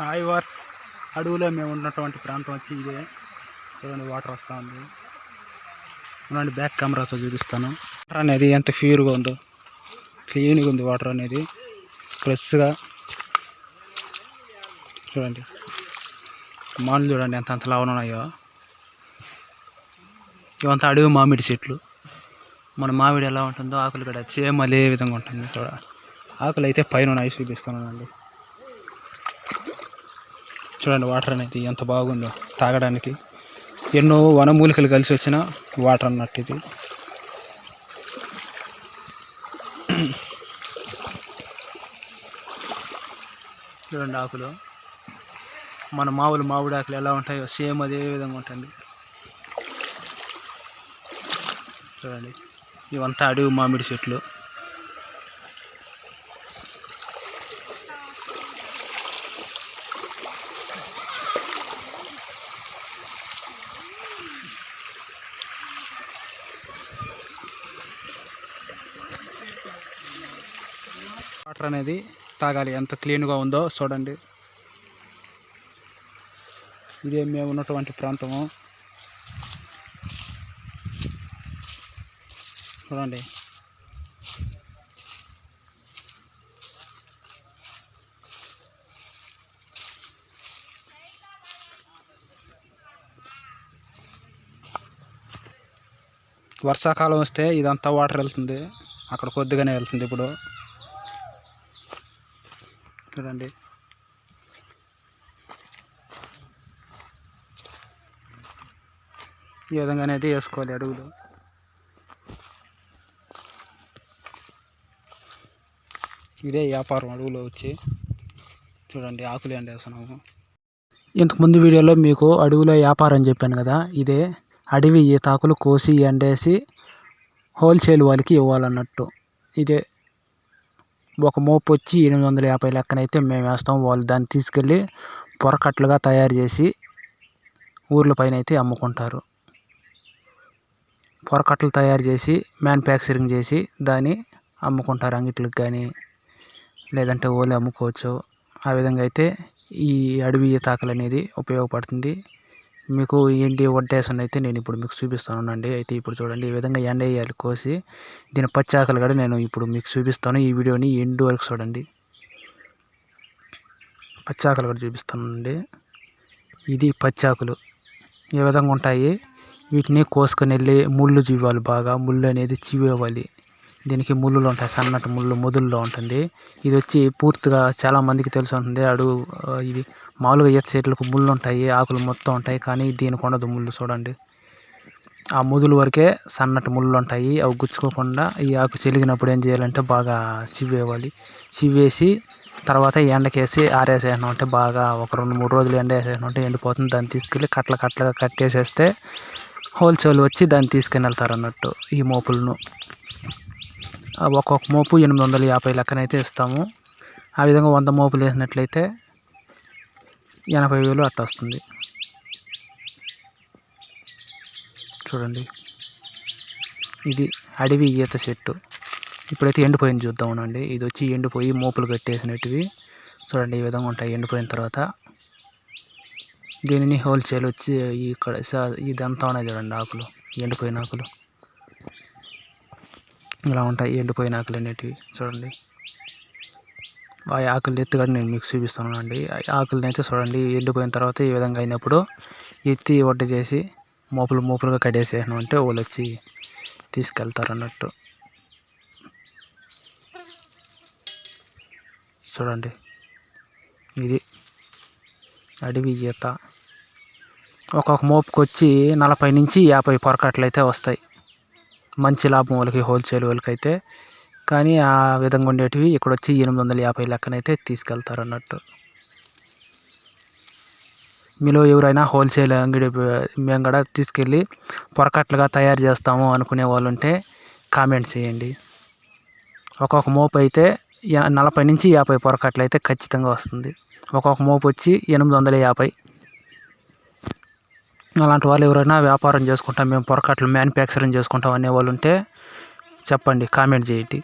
Hi wars. అడవిలో మేము ఉన్నటువంటి ప్రాంతం వచ్చి ఇదే. చూడండి వాటర్ వస్తూ ఉంది. చూడండి బ్యాక్ కెమెరాతో చూపిస్తాను. వాటర్ అనేది ఎంత ప్యూర్గా ఉందో. క్లీన్గా ఉంది వాటర్ అనేది. ఫ్రెష్గా చూడండి. మానులు చూడండి ఎంత అంత లావన ఉన్నాయో. ఇవంతా అడవి మామిడి చెట్లు. మన మామిడి ఎలా ఉంటుందో ఆకులు కూడా సేమ్ అదే విధంగా ఉంటుంది. చూడ. ఆకులు అయితే పైన ఉన్నాయి చూపిస్తున్నానండి చూడండి వాటర్ అనేది ఎంత బాగుందో తాగడానికి. ఎన్నో వనమూలికలు కలిసి వచ్చిన వాటర్ అన్నట్టు ఇది. చూడండి ఆకులు. మన మామూలు మామిడి ఆకులు ఎలా ఉంటాయో సేమ్ అదే విధంగా ఉంటుంది. చూడండి. ఇవంతా అడవి మామిడి చెట్లు. వాటర్ అనేది తాగాలి. ఎంత క్లీన్గా ఉందో చూడండి. ఇదే మేము ఉన్నటువంటి ప్రాంతము. చూడండి. వర్షాకాలం వస్తే ఇదంతా వాటర్ వెళ్తుంది. అక్కడ కొద్దిగానే వెళ్తుంది ఇప్పుడు. చూడండి ఈ విధంగా అనేది వేసుకోవాలి అడుగులు. ఇదే వ్యాపారం అడుగులో వచ్చి. చూడండి ఆకులు అండి వేస్తున్నాము ఇంతకుముందు వీడియోలో మీకు అడవిలో వ్యాపారం చెప్పాను కదా ఇదే అడవి ఈతాకులు కోసి ఎండేసి హోల్సేల్ వాళ్ళకి ఇవ్వాలన్నట్టు. ఇదే ఒక మోపు వచ్చి ఎనిమిది వందల యాభై లెక్కనైతే మేము వేస్తాం. వాళ్ళు దాన్ని తీసుకెళ్ళి పొరకట్లుగా తయారు చేసి ఊర్ల పైన అయితే అమ్ముకుంటారు. పొరకట్టలు తయారు చేసి మ్యానుఫ్యాక్చరింగ్ చేసి దాన్ని అమ్ముకుంటారు. అంగిట్లకు కానీ లేదంటే ఓలే అమ్ముకోవచ్చు. ఆ విధంగా అయితే ఈ అడవి ఈతాకలు అనేది ఉపయోగపడుతుంది. మీకు ఏంటి వడ్డేసిన అయితే నేను ఇప్పుడు మీకు చూపిస్తాను. ఉండండి. అయితే ఇప్పుడు చూడండి. ఈ విధంగా ఎండ వేయాలి కోసి దీని పచ్చి ఆకలి కూడా నేను ఇప్పుడు మీకు చూపిస్తాను. ఈ వీడియోని ఎండు వరకు చూడండి. పచ్చి ఆకలి కూడా చూపిస్తానండి ఇది పచ్చి ఆకులు. ఈ విధంగా ఉంటాయి. వీటిని కోసుకొని వెళ్ళి ముళ్ళు చీవాలి బాగా. ముళ్ళు అనేది చీవేవాలి దీనికి ముళ్ళులు ఉంటాయి. సన్నటి ముళ్ళు ముదుల్లో ఉంటుంది. ఇది వచ్చి పూర్తిగా చాలామందికి తెలిసి ఉంటుంది అడుగు ఇది మామూలుగా ఈత చెట్లకు ముళ్ళు ఉంటాయి ఆకులు మొత్తం ఉంటాయి కానీ దీనికి ఉండదు ముళ్ళు చూడండి. ఆ ముదులు వరకే సన్నటి ముళ్ళు ఉంటాయి అవి గుచ్చుకోకుండా ఈ ఆకు చెలిగినప్పుడు ఏం చేయాలంటే బాగా చివ్వేవాలి చివ్వేసి తర్వాత ఎండకేసి ఆరేసేసినాం అంటే బాగా ఒక రెండు మూడు రోజులు ఎండ వేసేసినాం అంటే ఎండిపోతుంది. దాన్ని తీసుకెళ్ళి కట్ల కట్టలుగా కట్టేసేస్తే హోల్సేల్ వచ్చి దాన్ని తీసుకెళ్ళతారు వెళ్తారు అన్నట్టు ఈ మోపులను. ఒక్కొక్క మోపు ఎనిమిది వందల యాభై లెక్కనైతే ఇస్తాము. ఆ విధంగా వంద మోపులు వేసినట్లయితే ఎనభై వేలు అట్ట వస్తుంది. చూడండి. ఇది అడవి ఈత చెట్టు. ఇప్పుడైతే ఎండిపోయింది చూద్దామనండి ఇది వచ్చి ఎండిపోయి మోపులు కట్టేసినట్టువి. చూడండి ఈ విధంగా ఉంటాయి. ఎండిపోయిన తర్వాత దీనిని హోల్సేల్ వచ్చి ఇక్కడ ఇదంతా ఉన్నాయి చూడండి ఆకులు. ఎండిపోయిన ఆకులు. ఇలా ఉంటాయి. ఎండిపోయిన ఆకులు అనేటివి చూడండి. ఆ ఆకులు ఎత్తి కూడా నేను మీకు చూపిస్తాను అండి. ఆకులని అయితే చూడండి ఎండిపోయిన తర్వాత ఈ విధంగా అయినప్పుడు ఎత్తి వడ్డ చేసి మోపులు మోపులుగా కట్టేసేసాను అంటే వాళ్ళు వచ్చి తీసుకెళ్తారు అన్నట్టు చూడండి ఇది అడవి ఈత. ఒక్కొక్క మోపుకి వచ్చి నలభై నుంచి యాభై పొరకట్లు అయితే వస్తాయి. మంచి లాభం వాళ్ళకి హోల్సేల్ వాళ్ళకైతే కానీ ఆ విధంగా ఉండేటివి ఇక్కడ వచ్చి ఎనిమిది వందల యాభై లెక్కనైతే తీసుకెళ్తారు అన్నట్టు మీలో ఎవరైనా హోల్సేల్ అంగడి మేము కూడా తీసుకెళ్ళి పొరకట్లుగా తయారు చేస్తాము అనుకునే వాళ్ళు ఉంటే కామెంట్ చేయండి. ఒక్కొక్క మోపు అయితే నలభై నుంచి యాభై పొరకట్లు అయితే ఖచ్చితంగా వస్తుంది. ఒక్కొక్క మోపు వచ్చి ఎనిమిది వందల యాభై. అలాంటి వాళ్ళు ఎవరైనా వ్యాపారం చేసుకుంటాం మేము పొరకట్లు మ్యానుఫ్యాక్చరింగ్ చేసుకుంటాం అనే వాళ్ళు ఉంటే చెప్పండి కామెంట్ చేయండి.